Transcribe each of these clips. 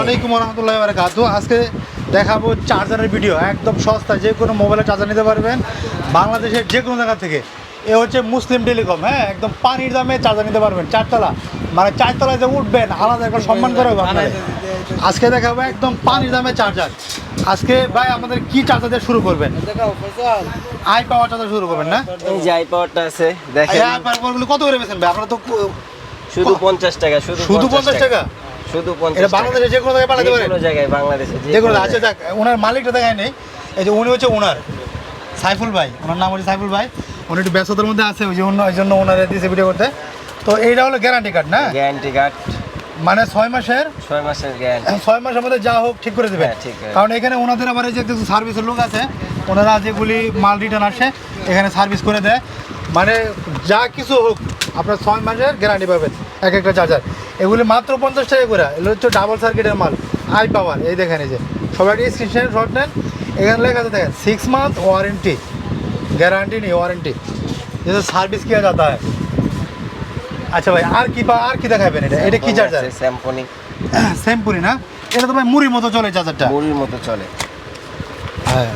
আলাইকুম রহমতুল্লাহ বারাকাতু আজকে দেখাবো চার্জারের ভিডিও একদম সস্তা যে কোনো মোবাইলে চার্জার নিতে পারবেন বাংলাদেশের যে কোনো জায়গা থেকে। এ হচ্ছে মুসলিম টেলিকম হ্যাঁ একদম পানির দামে চার্জার নিতে পারবেন চারতলা। মানে চারতলায় যে উঠবেন আলাদা একটা সম্মান করে হবে আজকে দেখাবো একদম পানির দামে চার্জার। আজকে ভাই আমাদের কি চার্জার দিয়ে শুরু করবেন? আই পাওয়ার চার্জার শুরু করবেন না? এই যে আই পাওয়ারটা আছে দেখেন। আই পাওয়ারগুলো কত করে বেছেন ভাই? আপনারা তো শুধু পঞ্চাশ টাকা শুধু শুধু পঞ্চাশ টাকা? শুধু এটা বাংলাদেশে যে কোনো জায়গায় পাঠাতে পারেন কোনো জায়গায় বাংলাদেশে যে কোনো আচ্ছা। যাক ওনার মালিকটা দেখায় নেই। এই যে উনি হচ্ছে ওনার সাইফুল ভাই। ওনার নাম হচ্ছে সাইফুল ভাই। উনি একটু ব্যস্ততার মধ্যে আছে ওই যে অন্য ওই জন্য ওনারে দিয়েছে ভিডিও করতে। তো এইটা হলো গ্যারান্টি কার্ড না? গ্যারান্টি কার্ড মানে ছয় মাসের? ছয় মাসের গ্যারান্টি ছয় মাসের মধ্যে যা হোক ঠিক করে দেবে। হ্যাঁ, ঠিক কারণ এখানে ওনাদের আবার যে সার্ভিসের লোক আছে ওনারা যেগুলি মাল রিটার্ন আসে এখানে সার্ভিস করে দেয়। মানে যা কিছু হোক আপনার ছয় মাসের গ্যারান্টি পাবেন এক একটা চার্জার এগুলি মাত্র পঞ্চাশ টাকা করে। এগুলো হচ্ছে ডাবল সার্কিটের মাল আই পাওয়ার এই দেখেন এই যে। সবাই স্ক্রিনশট শর্ট নেন। এখানে লেখা আছে দেখেন সিক্স মান্থ ওয়ারেন্টি গ্যারান্টি নেই ওয়ারেন্টি যেহেতু সার্ভিস কী যাতা হয় আচ্ছা ভাই আর কি পা আর কি দেখাবেন এটা? এটা কি চার্জার স্যাম্পনি স্যাম্পনি না? এটা তো ভাই মুড়ির মতো চলে চার্জারটা মুড়ির মতো চলে। হ্যাঁ।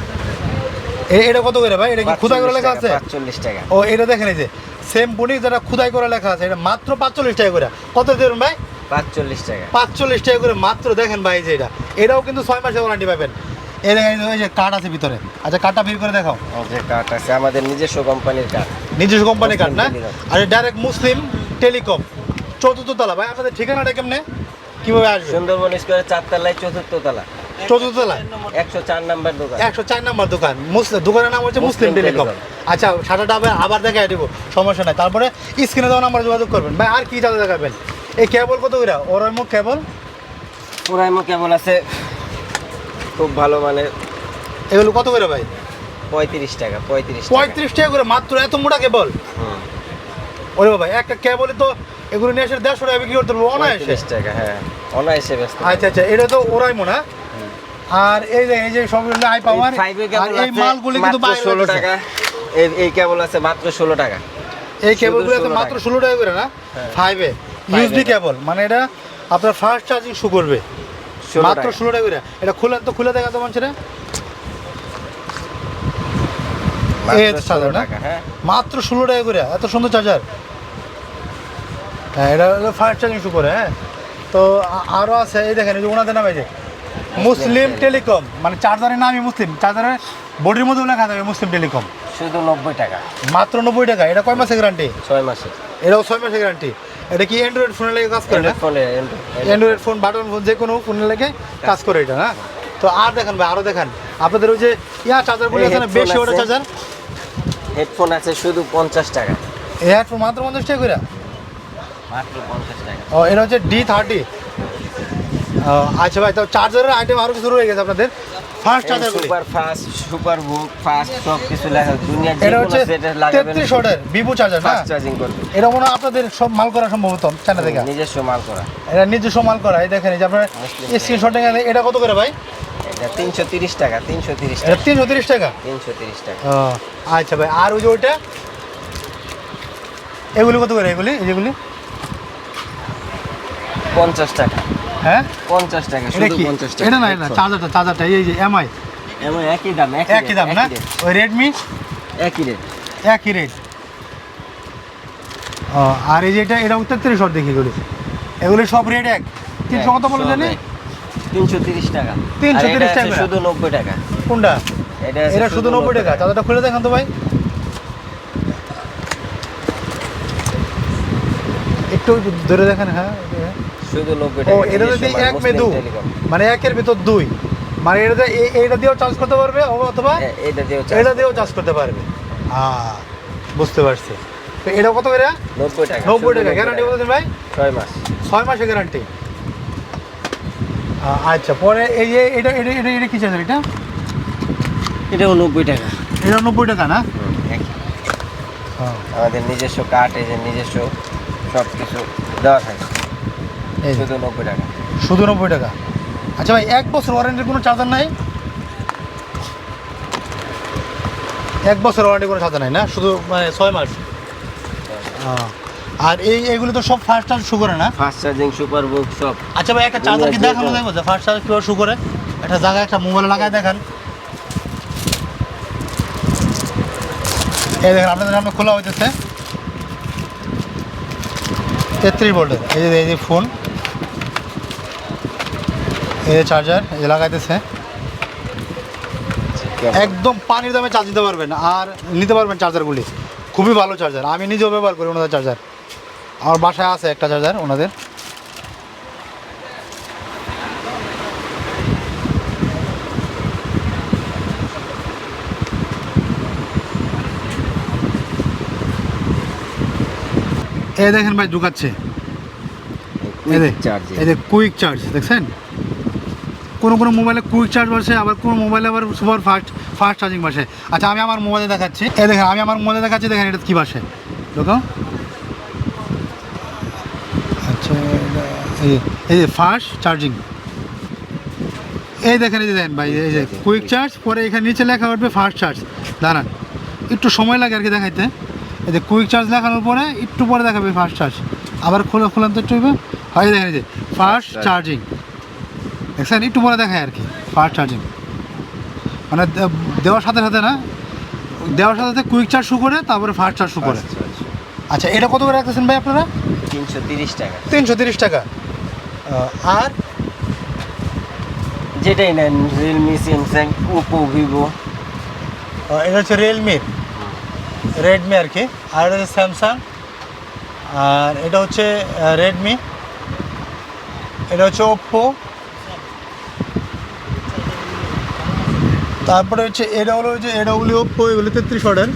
এটা কত করে ভাই? এটা কি খুদাই করে লেখা আছে? পাঁচচল্লিশ টাকা ও এটা দেখেন এই যে সেম পুনি যেটা খুদাই করে লেখা আছে এটা মাত্র পাঁচচল্লিশ টাকা করে। কত দেবেন ভাই? পাঁচচল্লিশ টাকা। পাঁচচল্লিশ টাকা করে মাত্র দেখেন ভাই এই যে এটা। এটাও কিন্তু ছয় মাসের ওয়ারেন্টি পাবেন। এই দেখেন এই যে- কার্ড আছে ভিতরে। আচ্ছা কার্ডটা বের করে দেখাও। যে কার্ড আছে আমাদের নিজস্ব কোম্পানির কার্ড নিজস্ব কোম্পানি কার্ড না। আর ডাইরেক্ট মুসলিম টেলিকম চতুর্থ তলা ভাই আপনাদের ঠিকানাটা কেমনে? কীভাবে আসবে? সুন্দরবন স্কোয়ারের চারতলায় চতুর্থ তলা। একশো চার নাম্বার দোকান। একশো চার নম্বর দোকান। মুসলিম দোকানের নাম হচ্ছে মুসলিম টেলিকম। আচ্ছা সাটাটা আবার দেখাই দেবো সমস্যা নাই। তারপরে স্ক্রিনে দেওয়া নাম্বার যোগাযোগ করবেন। ভাই আর কি চার্জ দেখাবেন? এই কেবল কত করে? ওরমুখ কেবল? পুরাইমো কেবল আছে খুব ভালো মানে এগুলো কত করে ভাই? পঁয়ত্রিশ টাকা পঁয়ত্রিশ পঁয়ত্রিশ টাকা করে মাত্র এত মোটা কেবল। ওরে বাবা একটা কেবলে তো এগুলো নিয়ে এসে দেড়শো টাকা বিক্রি করতে পারব অনায়াসে। টাকা হ্যাঁ অনায়াসে ব্যস্ত। আচ্ছা আচ্ছা এটা তো ওরাই মনে হয়। আর এই যে এই যে সব আই পাওয়ার আর এই মালগুলি কিন্তু মাত্র বাইরে ষোলো হইতেছে। টাকা। এই এই কেবল আছে মাত্র ষোলো টাকা। এই কেবলগুলো 16 মাত্র ষোলো টাকা করে না। ফাইভে ইউএসডি কেবল মানে এটা আপনার ফাস্ট চার্জিং শু করবে। মাত্র টাকা। ষোলো টাকা করে। এটা খুলে তো খুলে দেখা তো মানুষের মাত্র তো 16 হ্যাঁ। ষোলো টাকা করে। এত সুন্দর চার্জার হ্যাঁ এটা ফার্স্ট চার্জিং শু করে হ্যাঁ। তো আ- আরও আছে এই দেখেন ওনাদের নাম যে মুসলিম টেলিকম মানে চার্জারের নামই মুসলিম চার্জারের বডির মধ্যেও লেখা থাকবে মুসলিম টেলিকম। শুধু নব্বই টাকা। মাত্র নব্বই টাকা এটা কয় মাসের গ্যারান্টি ছয় মাসে এটাও ছয় মাসের গ্যারান্টি এটা কি অ্যান্ড্রয়েড ফোনে লেগে কাজ করে না? ফোনে অ্যান্ড্রয়েড ফোন বাটন ফোন যে কোনো ফোনে লেগে কাজ করে এটা না তো আর দেখেন ভাই আরও দেখান। আপনাদের ওই যে ইয়া চার্জারগুলো এই আছে না বেশি ওটা চার্জার হেডফোন আছে শুধু পঞ্চাশ টাকা। হেডফোন মাত্র পঞ্চাশ টাকা করে মাত্র পঞ্চাশ টাকা। ও এটা হচ্ছে ডি থার্টি আচ্ছা ভাই তো চার্জারের আইটেম আরও কিছু রয়ে গেছে আপনাদের। First চার্জারগুলি super fast super book fast সব কিছু লেখা দুনিয়ার যে কোনো সেটে লাগাবেন তেত্রিশ ওয়াটের ভিভো চার্জার না? চার্জিং করবে। এটা মনে হয় আপনাদের সব মাল করা সম্ভবত চায়না থেকে। নিজস্ব মাল করা। এটা নিজস্ব মাল করা এই দেখেন এই যে আপনার স্ক্রিনশট এটা কত করে ভাই? এটা তিনশো তিরিশ টাকা তিনশো তিরিশ এটা টাকা। তিনশো তিরিশ টাকা? তিনশো তিরিশ টাকা। আচ্ছা ভাই আর ওই যে ওইটা? এগুলি কত করে এগুলি এই যেগুলি? পঞ্চাশ টাকা। হ্যাঁ? পঞ্চাশ টাকা শুধু পঞ্চাশ টাকা। এটা না এটা চার্জারটা চার্জারটা এই যে এমআই এমন একই দাম একই দাম না? ওই রেডমি একই রেট। একই রেট। ও আর এই যে এটা তেত্রিশ শট দেখি এগুলি। এগুলি সব রেট এক। তিনশো কত বলে জানি? তিনশো তিরিশ টাকা। 330 আর টাকা। শুধু নব্বই টাকা। কোনটা? এটা এটা শুধু নব্বই টাকা। চার্জারটা খুলে দেখান তো ভাই। একটু ধরে দেখেন হ্যাঁ। শুধু নব্বই ও টাকা এটা নিজস্ব যদি এক মে দু মানে একের ভিতর দুই। মানে এটা এইটা দিয়েও চার্জ করতে পারবে ও অথবা এটা দিয়েও এটা দিয়েও চার্জ করতে পারবে। হ্যাঁ বুঝতে পারছি। তো এটা কত করে? নব্বই টাকা। নব্বই টাকা। গ্যারান্টি বলছেন ভাই? ছয় মাস। ছয় মাসের গ্যারান্টি আচ্ছা পরে এই যে এটা এটা এটা এটা কি চার্জার এটা? এটাও নব্বই টাকা। এটা নব্বই টাকা না। হ্যাঁ আমাদের নিজস্ব কাঠ এই যে নিজস্ব সব কিছু দেওয়া থাকে। শুধু নব্বই টাকা। শুধু নব্বই টাকা। আচ্ছা ভাই এক বছর ওয়ারেন্টির কোনো চার্জার নাই? এক বছর ওয়ারেন্টি কোনো চার্জার নাই না? শুধু মানে ছয় মাস? আর এই এগুলো তো সব ফার্স্ট চার্জ শু করে না? ফাস্ট চার্জিং সুপার বুক সব। আচ্ছা ভাই একটা চার্জার কি দেখানো যাবে যে ফার্স্ট চার্জ কীভাবে শু করে? একটা জায়গায় একটা মোবাইল লাগায় দেখান। এই দেখেন আপনাদের সামনে খোলা হইতেছে। তেত্রিশ ভোল্টের এই যে এই যে ফোন এই চার্জার যে লাগাইতেছে। একদম পানির দামে চার্জ দিতে পারবেন আর নিতে পারবেন চার্জারগুলি খুবই ভালো চার্জার আমি নিজেও ব্যবহার করি ওনাদের চার্জার আমার বাসায় আছে একটা চার্জার ওনাদের। এই দেখেন ভাই ঢুকাচ্ছে। এই যে কুইক চার্জ দেখছেন? কোনো কোনো মোবাইলে কুইক চার্জ বসে আবার কোনো মোবাইলে আবার সুপার ফাস্ট ফাস্ট চার্জিং বসে আচ্ছা আমি আমার মোবাইলে দেখাচ্ছি। এই দেখেন আমি আমার মোবাইলে দেখাচ্ছি দেখেন এটা কী বসে। দেখো। আচ্ছা এই যে- এই যে ফাস্ট চার্জিং এই দেখেন এই যে দেখেন ভাই এই যে কুইক চার্জ পরে এখানে নিচে লেখা উঠবে ফাস্ট চার্জ দাঁড়ান একটু সময় লাগে আর কি দেখাইতে। এই যে কুইক চার্জ লেখানোর পরে একটু পরে দেখাবে ফাস্ট চার্জ আবার খোলা খোলান তো একটু হইবে। হয় দেখেন এই যে ফাস্ট চার্জিং দেখছেন একটু পরে দেখায় আর কি ফাস্ট চার্জিং মানে দেওয়ার সাথে সাথে না দেওয়ার সাথে সাথে কুইক চার্জ শু করে তারপরে ফাস্ট চার্জ শু করে। আচ্ছা এটা কত করে রাখতেছেন ভাই আপনারা? তিনশো তিরিশ টাকা। তিনশো তিরিশ টাকা। আর? যেটাই নেন রিয়েলমি স্যামসাং ওপো ভিভো এটা হচ্ছে রিয়েলমির রেডমি আর কি। আর এটা হচ্ছে স্যামসাং আর এটা হচ্ছে রেডমি এটা হচ্ছে ওপ্পো তারপরে হচ্ছে এটা হলো যে এটা হলো এগুলো তেত্রিশ শটের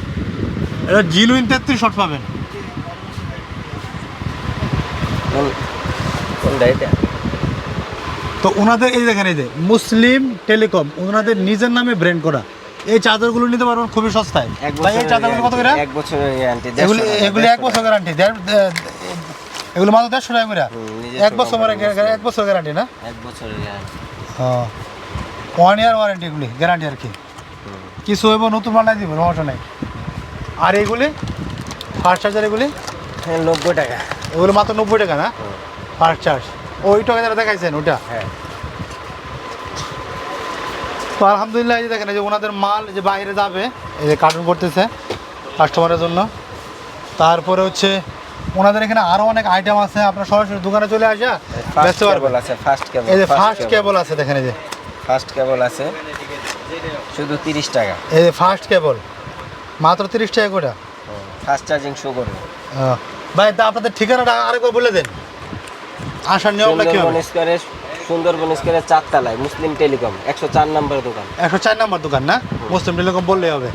এটা জিলুইন তেত্রিশ শট পাবেন তো ওনাদের এই দেখেন এই যে মুসলিম টেলিকম ওনাদের নিজের নামে ব্র্যান্ড করা। এই চাদরগুলো নিতে পারবেন খুবই সস্তায়। ভাই এই চাদরগুলো কত করে? এক বছরের গ্যারান্টি এগুলি এগুলি এক বছর গ্যারান্টি এগুলো মাত্র দেড়শো টাকা করে। এক বছর এক বছর গ্যারান্টি না? এক বছরের গ্যারান্টি ওয়ান ইয়ার ওয়ারেন্টি এগুলি গ্যারান্টি আর কি। কিছু হইব নতুন বানাই দিব সমস্যা নেই। আর এইগুলি ফার্স্ট চার্জার এগুলি? নব্বই টাকা। ওগুলো মাত্র নব্বই টাকা না? ফার্স্ট চার্জ ওই টাকা যারা দেখাইছেন ওটা হ্যাঁ। তো আলহামদুলিল্লাহ এই যে দেখেন এই যে ওনাদের মাল যে বাইরে যাবে এই যে কার্টুন করতেছে কাস্টমারের জন্য। তারপরে হচ্ছে ওনাদের এখানে আরও অনেক আইটেম আছে আপনার সরাসরি দোকানে চলে আসা বেচতে পারবেন আছে এই যে ফার্স্ট কেবল আছে দেখেন এই যে। ফাস্ট কেবল আছে। শুধু তিরিশ টাকা। এই যে ফার্স্ট কেবল? মাত্র তিরিশ টাকা করে? ফাস্ট চার্জিং শো করবে। ভাই তা আপনাদের ঠিকানাটা আরেকবার বলে দেন। আসার নিয়মটা কি হবে? সুন্দরবন স্কোয়ারে সুন্দরবন স্কোয়ারে চারতলায় মুসলিম টেলিকম একশো চার নম্বর দোকান। একশো চার নম্বর দোকান না? মুসলিম টেলিকম বললেই হবে।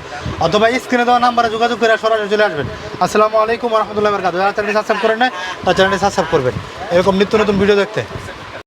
অথবা স্ক্রিনে দেওয়া নাম্বারে যোগাযোগ করে সরাসরি চলে আসবেন। আসসালামু আলাইকুম রহমতুল্লাহ বরকাত যারা চ্যানেলটি সাবস্ক্রাইব করেন না তার চ্যানেলটি সাবস্ক্রাইব করবেন। এরকম নিত্য নতুন ভিডিও দেখতে।